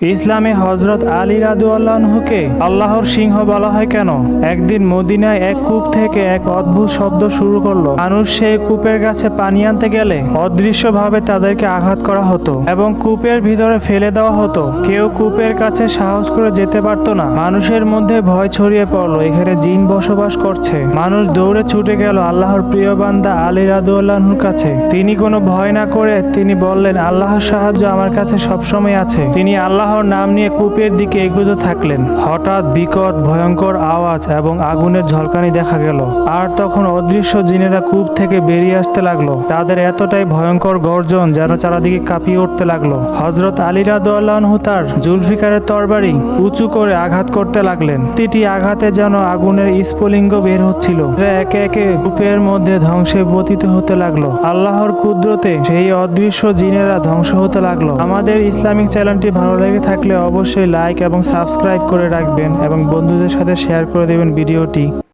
ইসলামে হজরত আলী রাদুয়াল্লাহকে আল্লাহর সিংহ বলা হয় কেন? একদিন মদিনায় এক কূপ থেকে এক অদ্ভুত শব্দ শুরু করল। মানুষ সেই কূপের কাছে পানি আনতে গেলে অদৃশ্যভাবে তাদেরকে আঘাত করা হতো এবং কূপের ভিতরে ফেলে দেওয়া হতো। কেউ কূপের কাছে সাহস করে যেতে পারতো না। মানুষের মধ্যে ভয় ছড়িয়ে পড়ল, এখানে জিন বসবাস করছে। মানুষ দৌড়ে ছুটে গেল আল্লাহর প্রিয় বান্দা আলী রাদুয়াল্লাহর কাছে। তিনি কোনো ভয় না করে তিনি বললেন, আল্লাহর সাহায্য আমার কাছে সবসময় আছে। তিনি আল্লাহর নাম নিয়ে কূপের দিকে এগোতে থাকলেন। হঠাৎ বিকট, ভয়ঙ্কর আওয়াজ এবং আগুনের ঝলকানি দেখা গেল। আর তখন অদৃশ্য জিনেরা কূপ থেকে বেরিয়ে আসতে লাগল। তাদের এতটাই ভয়ঙ্কর গর্জন যেন চারাদিকে কাঁপিয়ে উঠতে লাগল। হজরত আলী রাদু তার জুলফিকারের তরবারি উঁচু করে আঘাত করতে লাগলেন। প্রতিটি আঘাতে যেন আগুনের স্ফুলিঙ্গ বের হচ্ছিল। একে একে কূপের মধ্যে ধ্বংসে পতিত হতে লাগল। আল্লাহর কুদরতে সেই অদৃশ্য জিনেরা ধ্বংস হতে লাগল। আমাদের ইসলামিক চ্যানেলটি ভালো লেগে থাকলে অবশ্যই লাইক এবং সাবস্ক্রাইব করে রাখবেন এবং বন্ধুদের সাথে শেয়ার করে দেবেন ভিডিওটি